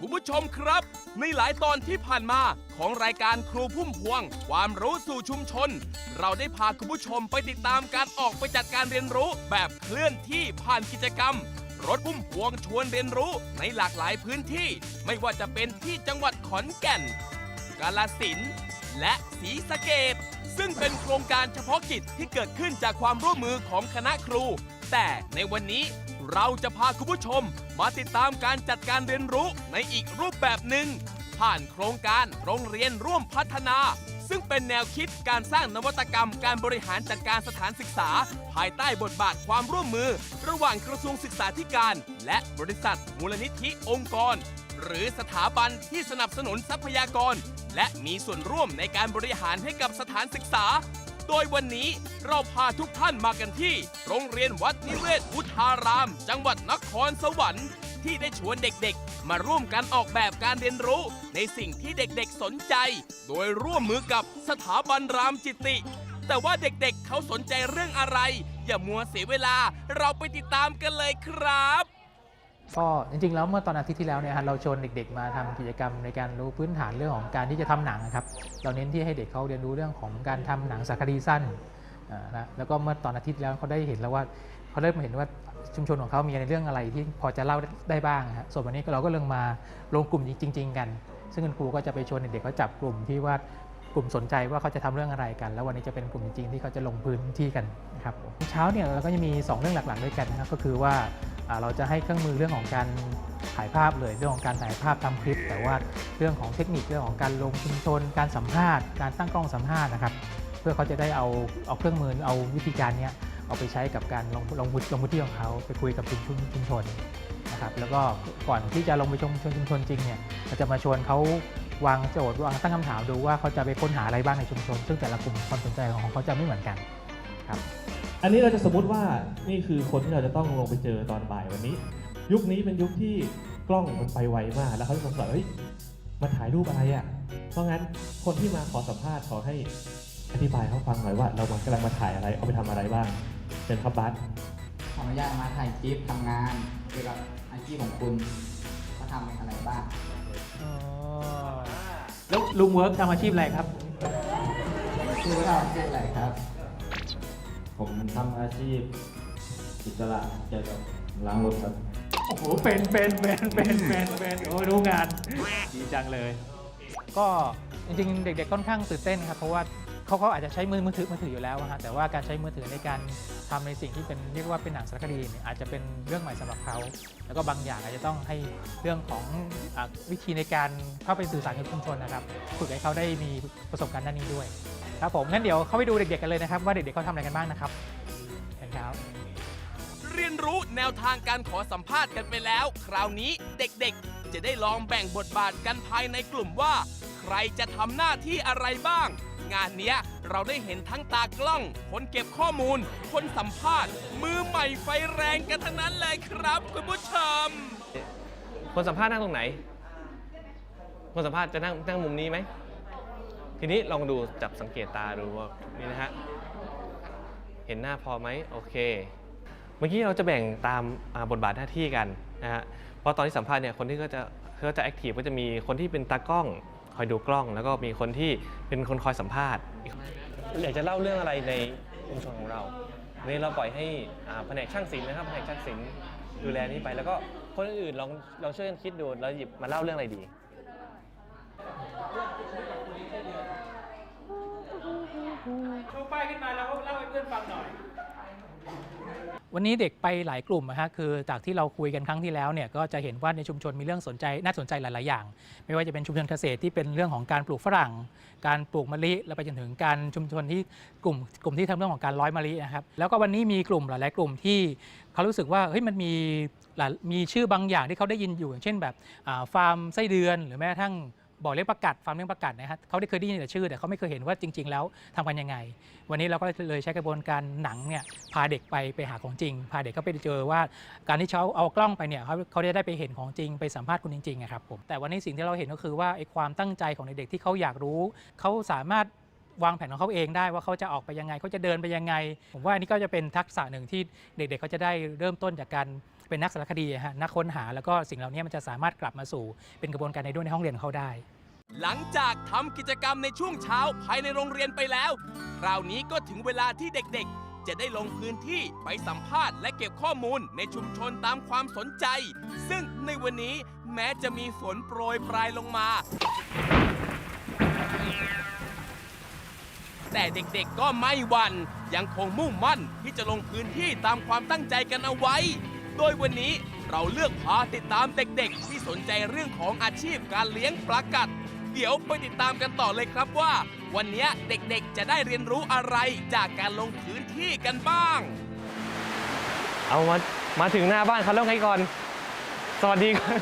คุณผู้ชมครับ ในหลายตอนที่ผ่านมาของรายการครูพุ่มพวง ความรู้สู่ชุมชน เราได้พาคุณผู้ชมไปติดตามการออกไปจัดการเรียนรู้แบบเคลื่อนที่ผ่านกิจกรรม รถพุ่มพวงชวนเรียนรู้ในหลากหลายพื้นที่ ไม่ว่าจะเป็นที่จังหวัดขอนแก่น กาลสินและศรีสะเกดซึ่งเป็นโครงการเฉพาะกิจที่เกิดขึ้นจากความร่วมมือของคณะครู แต่ในวันนี้ เราจะพาคุณผู้ชมมาติดตามการจัดการเรียนรู้ในอีกรูปแบบหนึ่ง ผ่านโครงการโรงเรียนร่วมพัฒนา ซึ่งเป็นแนวคิดการสร้างนวัตกรรมการบริหารจัดการสถานศึกษา ภายใต้บทบาทความร่วมมือ ระหว่างกระทรวงศึกษาธิการ และบริษัทมูลนิธิองค์กร หรือสถาบันที่สนับสนุนทรัพยากร และมีส่วนร่วมในการบริหารให้กับสถานศึกษา โดยวันนี้เราพาทุกท่านมากันที่ โรงเรียนวัดนิเวศอุทาราม จังหวัดนครสวรรค์ที่ได้ชวนเด็กๆ มาร่วมกันออกแบบการเรียนรู้ ในสิ่งที่เด็กๆสนใจ โดยร่วมมือกับสถาบันรามจิตติ แต่ว่าเด็กๆ เขาสนใจเรื่องอะไร อย่ามัวเสียเวลาเราไปติดตามกันเลยครับ ก็จริงๆ แล้วเมื่อตอนอาทิตย์ที่แล้วเนี่ยเราชวนเด็ก ๆ มาทำกิจกรรมในการรู้พื้นฐานเรื่องของการที่จะทำหนังนะครับเราเน้นที่ให้เด็กเขาเรียนรู้เรื่องของการทำหนังสารคดีสั้นนะแล้วก็เมื่อตอนอาทิตย์แล้วเขาได้เห็นแล้วว่าเขาเริ่มเห็นว่าชุมชนของเขามีในเรื่องอะไรที่พอจะเล่าได้บ้างฮะส่วนวันนี้เราก็เริ่มมาลงกลุ่มจริง ๆ กัน ซึ่งคุณครูก็จะไปชวนเด็กๆเขาจับกลุ่มที่ว่า กลุ่มสนใจว่าเขาจะทำเรื่องอะไรกัน แล้ววันนี้จะเป็นกลุ่มจริงๆที่เขาจะลงพื้นที่กันนะครับเช้าเนี่ยเราก็จะมีสองเรื่องหลักๆด้วยกันนะครับก็คือว่าเราจะให้เครื่องมือเรื่องของการถ่ายภาพเลยเรื่องของการถ่ายภาพทำคลิป แต่ว่าเรื่องของเทคนิคเรื่องของการลงชุมชน การสัมภาษณ์การตั้งกล้องสัมภาษณ์นะครับเพื่อเขาจะได้เอาเอาเครื่องมือเอาวิธีการเนี้ยเอาไปใช้กับการลงลงพื้นลงพื้นที่ของเขาไปคุยกับชุมชนชุมชนนะครับแล้วก็ก่อนที่จะลงไปชมชนชุมชนจริงเนี่ยเราจะมาชวนเขา วางโจทย์วางตั้งคำถามดูว่าเขาจะไปค้นหาอะไรบ้างในชุมชน ซึ่งแต่ละกลุ่มความสนใจของเขาจะไม่เหมือนกันครับ อันนี้เราจะสมมุติว่านี่คือคนที่เราจะต้องลงไปเจอตอนบ่ายวันนี้ ยุคนี้เป็นยุคที่กล้องมันไปไวมาก แล้วเขาจะสงสัยว่าเฮ้ยมาถ่ายรูปอะไรอะ่ะ เพราะงั้นคนที่มาขอสัมภาษณ์ขอให้อธิบายให้เขาฟังหน่อยว่า เรากำลังมาถ่ายอะไรเอาไปทำอะไรบ้างเป็นครับบัสขออนุญาตมาถ่ายคลิปทำงานเกี่ยวกับอาชีพของคุณว่าทำอะไรบ้าง แล้วลุงเวิร์กทำอาชีพอะไรครับคือว่าทำอาชีพอะไรครับ ผมทำอาชีพอิสระเกี่ยวกับล้างรถครับ โอ้โห เป็น เป็น เป็น เป็น เป็น เป็นโอ้ยรู้งาน ดีจังเลย ก็จริงๆ เด็กๆ ค่อนข้างตื่นเต้นครับ เพราะว่า เขาเขาอาจจะใช้มือมือถือมือถืออยู่แล้วอะฮะแต่ว่าการใช้มือถือในการทำในสิ่งที่เป็นเรียกว่าเป็นหนังสารคดีเนี่ยอาจจะเป็นเรื่องใหม่สำหรับเขาแล้วก็บางอย่างอาจจะต้องให้เรื่องของอวิธีในการเข้าไปสื่อสารกับชุมชนนะครับฝึกให้เขาได้มีประสบการณ์ด้านนี้ด้วยครับผมงั้นเดี๋ยวเข้าไปดูเด็กๆกันเลยนะครับ ว่าเด็กๆเขาทำอะไรกันบ้างนะครับเชิญครับเรียนรู้แนวทางการขอสัมภาษณ์กันไปแล้ว คราวนี้เด็กๆ จะได้ลองแบ่งบทบาทกันภายในกลุ่มว่า ใครจะทำหน้าที่อะไรบ้าง งานเนี้ยเราได้เห็นทั้งตากล้อง คนเก็บข้อมูล คนสัมภาษณ์ มือใหม่ไฟแรงกันทั้งนั้นเลยครับ คุณผู้ชม คนสัมภาษณ์นั่งตรงไหน คนสัมภาษณ์จะนั่งนั่งมุมนี้ไหม ทีนี้ลองดูจับสังเกตตาดูว่านี่นะฮะ เห็นหน้าพอไหมโอเค เมื่อกี้เราจะแบ่งตามอ่าบทบาทหน้าที่กันนะฮะ เพราะตอนที่สัมภาษณ์เนี่ยคนที่ก็จะเขาจะแอคทีฟก็จะมีคนที่เป็นตากล้อง คอยดูกล้อง แล้วก็มีคนที่เป็นคนคอยสัมภาษณ์อยากจะเล่าเรื่องอะไรในชุมชนของเราวันนี้เราปล่อยให้แผนกช่างศิลป์นะครับแผนกช่างศิลป์ดูแลนี้ไป แล้วก็คนอื่นลองลองช่วยกันคิดดูแล้วหยิบมาเล่าเรื่องอะไรดีชูป้ายขึ้นมาแล้วเล่าให้เพื่อนฟังหน่อย วันนี้เด็กไปหลายกลุ่มนะฮะคือจากที่เราคุยกันครั้งที่แล้วเนี่ยก็จะเห็นว่าในชุมชนมีเรื่องสนใจน่าสนใจหลาย ๆ อย่าง ไม่ว่าจะเป็นชุมชนเกษตรที่เป็นเรื่องของการปลูกฝรั่ง การปลูกมะลิแล้วไปจนถึงการชุมชนที่กลุ่มกลุ่มที่ทำเรื่องของการร้อยมะลินะครับแล้วก็วันนี้มีกลุ่มหลาย ๆ กลุ่มที่เขารู้สึกว่าเฮ้ยมันมีมีชื่อบางอย่างที่เขาได้ยินอยู่อย่างเช่นแบบฟาร์มไส้เดือนหรือแม้กระทั่ง บ่อเลี้ยงประกัดฟาร์มเลี้ยงประกัดนะฮะเขาได้เคยได้ยินแต่ชื่อแต่เขาไม่เคยเห็นว่าจริง ๆ แล้วทำกันยังไง วันนี้เราก็เลยใช้กระบวนการหนังเนี่ยพาเด็กไปไปหาของจริง พาเด็กเขาไปเจอว่าการที่เขาเอากล้องไปเนี่ยเขาเขาได้ไปเห็นของจริงไปสัมภาษณ์คุณจริงๆอะครับผมแต่วันนี้สิ่งที่เราเห็นก็คือว่าไอ้ความตั้งใจของเด็กๆที่เขาอยากรู้เขาสามารถวางแผนของเขาเองได้ว่าเขาจะออกไปยังไงเขาจะเดินไปยังไง ผมว่าอันนี้ก็จะเป็นทักษะหนึ่งที่เด็กๆเขาจะได้เริ่มต้นจากการ เป็นนักสารคดีอะฮะนักค้นหาแล้วก็สิ่งเหล่านี้มันจะสามารถกลับมาสู่เป็นกระบวนการในด้วยในห้องเรียนของเขาได้ หลังจากทำกิจกรรมในช่วงเช้าภายในโรงเรียนไปแล้ว คราวนี้ก็ถึงเวลาที่เด็กๆ จะได้ลงพื้นที่ไปสัมภาษณ์และเก็บข้อมูลในชุมชนตามความสนใจ ซึ่งในวันนี้แม้จะมีฝนโปรยปลายลงมา แต่เด็กๆก็ไม่หวัน่นยังคงมุ่งมั่นที่จะลงพื้นที่ตามความตั้งใจกันเอาไว้ โดยวันนี้เราเลือกพาติดตามเด็กๆ ที่สนใจเรื่องของอาชีพการเลี้ยงปลากัด เดี๋ยวไปติดตามกันต่อเลยครับว่า วันนี้เด็กๆ จะได้เรียนรู้อะไรจากการลงพื้นที่กันบ้าง เอามามาถึงหน้าบ้านเขาแล้วไงก่อน สวัสดีก่อน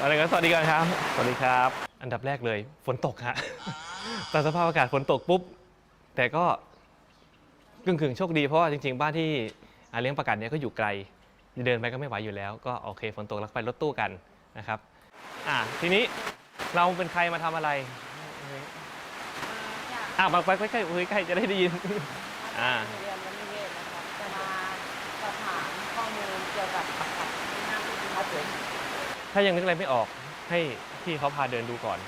อะไรกันสวัสดีก่อนครับ สวัสดีครับ อันดับแรกเลยฝนตกฮะแต่สภาพอากาศฝนตกปุ๊บ แต่ก็กึ่งๆโชคดีเพราะว่าจริง ๆ บ้านที่เลี้ยงประกัดเนี่ยก็อยู่ไกล เดินไปก็ไม่ไหวอยู่แล้ว ก็โอเคฝนตกแล้วก็ไปรถตู้กันนะครับอะทีนี้เราเป็นใครมาทำอะไรอะมาไปใกล้ๆอุ้ยใกล้จะได้ได้ยิน อ่า เรียนวันนิเวศนะครับจะมาสอบถามข้อมูลเกี่ยวกับประกัดที่น่าสนใจครับผมถ้ายังนึกอะไรไม่ออกให้พี่เขาพาเดินดูก่อน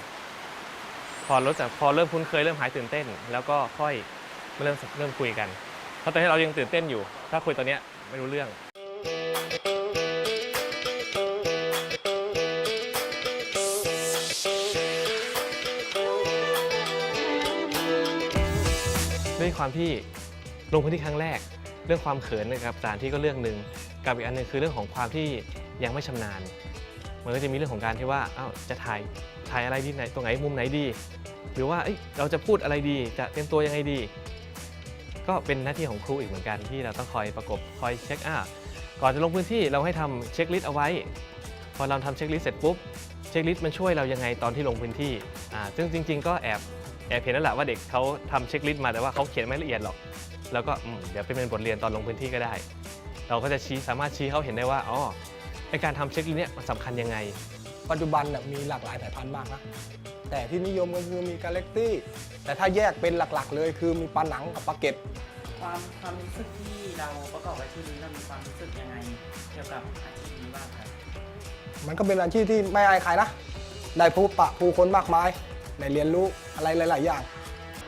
พอรถจากพอเริ่มคุ้นเคยเริ่มหายตื่นเต้น แล้วก็ค่อยมาเริ่มเริ่มคุยกันเพราะตอนนี้เรายังตื่นเต้นอยู่ ถ้าคุยตอนเนี้ยไม่รู้เรื่อง ด้วยความที่ลงพื้นที่ครั้งแรก เรื่องความเขินนะครับสถานที่ก็เรื่องหนึ่งกับอีกอันหนึงคือเรื่องของความที่ยังไม่ชำนาญ มันก็จะมีเรื่องของการที่ว่าอ้าวจะถ่ายถ่ายอะไรดีไหนตรงไหนมุมไหนดี หรือว่าเเราจะพูดอะไรดีจะเตรียมตัวยังไงดี ก็เป็นหน้าที่ของครูอีกเหมือนกันที่เราต้องคอยประกบคอยเช็คอะก่อนจะลงพื้นที่เราให้ทำเช็คลิสต์เอาไว้ พอเราทำเช็คลิสต์เสร็จปุ๊บเช็คลิสต์มันช่วยเรายังไงตอนที่ลงพื้นที่อ่าซึ่งจริง ๆ ก็แอบ แอบเห็นแล้วแหละว่าเด็กเขาทำเช็คลิสต์มาแต่ว่าเขาเขียนไม่ละเอียดหรอก แล้วก็เดี๋ยวไปเป็นบทเรียนตอนลงพื้นที่ก็ได้ เราก็จะชี้สามารถชี้เขาเห็นได้ว่าอ๋อไอการทำเช็คลิสต์เนี่ยมันสำคัญยังไง ปัจจุบันมีหลากหลายสายพันธุ์มากนะแต่ที่นิยมก็คือมีกาแล็กซี่แต่ถ้าแยกเป็นหลักๆ เลยคือมีปลาหนังกับปลาเก็ตความความรู้สึกที่เราประกอบอาชีพนี้เรามีความรู้สึกยังไงเกี่ยวกับอาชีพนี้บ้างครับมันก็เป็นอาชีพที่ไม่อายใครนะได้พบปะผู้คนมากมาย ได้เรียนรู้อะไรหลาย ๆ อย่าง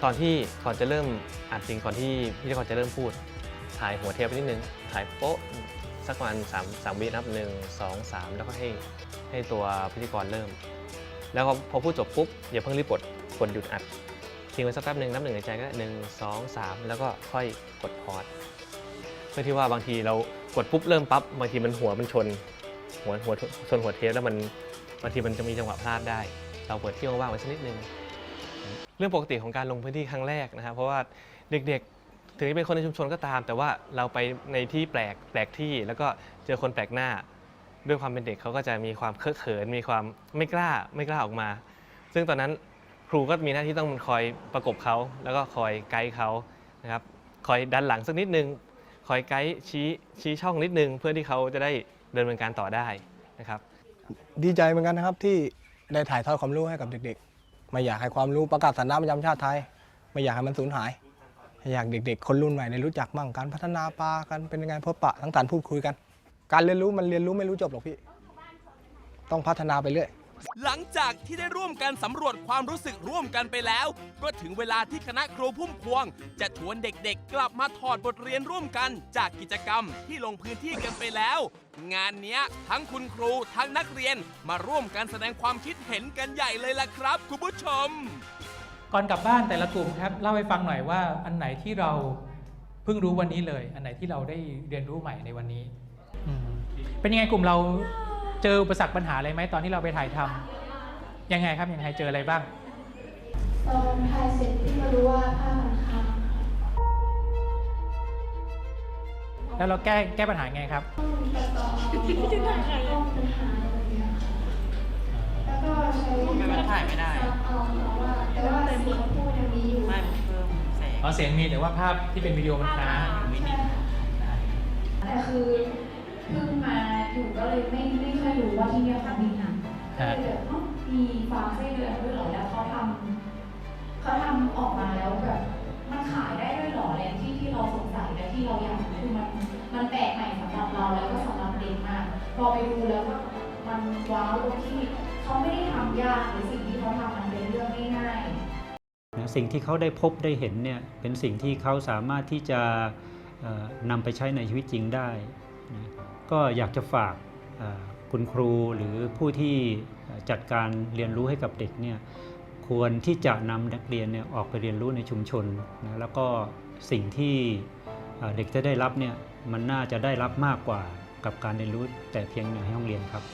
ตอนที่ก่อนจะเริ่มอัดจริงก่อนที่พิธีกรจะเริ่มพูด ถ่ายหัวเทปไปนิดนึง ถ่ายโป๊ะสักประมาณสามสามวินับหนึ่งสองสามแล้วก็ให้ให้ตัวพิธีกรเริ่ม แล้วพอพูดจบปุ๊บอย่าเพิ่งรีบกดกดหยุดอัดทิ้งไว้สักแป๊บหนึ่งนับหนึ่งในใจก็หนึ่งสองสามแล้วก็ค่อยกดพอดเพื่อที่ว่าบางทีเรากดปุ๊บเริ่มปั๊บบางทีมันหัวมันชนหัวหัวชนหัวเทปแล้วมันบางทีมันจะมีจังหวะพลาดได้ เราเปิดที่ว่างไว้สักนิดนึงเรื่องปกติของการลงพื้นที่ครั้งแรกนะครับเพราะว่าเด็กๆ ถึงจะเป็นคนในชุมชนก็ตาม แต่ว่าเราไปในที่แปลกแปลกที่แล้วก็เจอคนแปลกหน้า ด้วยความเป็นเด็กเขาก็จะมีความเคอะเขิน มีความไม่กล้าไม่กล้าออกมา ซึ่งตอนนั้นครูก็มีหน้าที่ต้องคอยประกบเขาแล้วก็คอยไกด์เขานะครับคอยดันหลังสักนิดนึงคอยไกด์ชี้ชี้ช่องนิดนึง เพื่อที่เขาจะได้เดินดำเนินการต่อได้นะครับ ดีใจเหมือนกันนะครับที่ ได้ถ่ายทอดความรู้ให้กับเด็กๆ ไม่อยากให้ความรู้ประกาศสันดานประจำชาติไทย ไม่อยากให้มันสูญหายอยากเด็กๆ คนรุ่นใหม่ได้รู้จักมั่งการพัฒนาปลากันเป็นยังไงพบปะทั้งการพูดคุยกัน การเรียนรู้มันเรียนรู้ไม่รู้จบหรอกพี่ ต้องพัฒนาไปเรื่อย หลังจากที่ได้ร่วมกันสำรวจความรู้สึกร่วมกันไปแล้ว ก็ถึงเวลาที่คณะครูพุ่มพวง จะชวนเด็กๆ กลับมาถอดบทเรียนร่วมกันจากกิจกรรมที่ลงพื้นที่กันไปแล้ว งานเนี้ยทั้งคุณครูทั้งนักเรียนมาร่วมกันแสดงความคิดเห็นกันใหญ่เลยล่ะครับคุณผู้ชม ก่อนกลับบ้านแต่ละกลุ่มครับเล่าให้ฟังหน่อยว่าอันไหนที่เราเพิ่งรู้วันนี้เลย อันไหนที่เราได้เรียนรู้ใหม่ในวันนี้อืมเป็นยังไงกลุ่มเรา เจออุปสรรคปัญหาอะไรไหมตอนที่เราไปถ่ายทำยังไงครับยังไงเจออะไรบ้าง ตอนถ่ายเสร็จที่มารู้ว่าผ้ามันค้างแล้วเราแก้แก้ปัญหาไงครับต้องตัดต่อต้องปัญหาอะไรอย่างเงี้ยค่ะแล้วก็ใช้มันถ่ายไม่ได้ เอาแต่ว่าแต่ว่าเสียงพูดยังมีอยู่ไม่เพิ่มแสง อ๋อเสียงมีแต่ว่าภาพที่เป็นวิดีโอมันค้าง ใช่ค่ะแต่คือ เพิ่งมาอยู่ก็เลยไม่ไม่ค่อยรู้ว่าที่เนี่ยเขามีหนังก็เลยแบบเอ้ามีฟาร์มไส้เดือนด้วยเหรอแล้วเขาทำเขาทำออกมาแล้วแบบมันขายได้ด้วยเหรออะไรที่ที่เราสงสัยและที่เราอยากรู้คือมันมันแปลกใหม่สำหรับเราแล้วก็สำหรับเด็กมากพอไปดูแล้วก็มันว้าวตรงที่เขาไม่ได้ทำยากหรือสิ่งที่เขาทำมันเป็นเรื่องง่ายๆนะสิ่งที่เขาได้พบได้เห็นเนี่ยเป็นสิ่งที่เขาสามารถที่จะเอ่อนำไปใช้ในชีวิตจริงได้นะ ก็อยากจะฝากคุณครูหรือผู้ที่จัดการเรียนรู้ให้กับเด็กเนี่ยควรที่จะนำนักเรียนเนี่ยออกไปเรียนรู้ในชุมชนนะแล้วก็สิ่งที่เอ่อเด็กจะได้รับเนี่ยมันน่าจะได้รับมากกว่ากับการเรียนรู้แต่เพียงในห้องเรียนครับ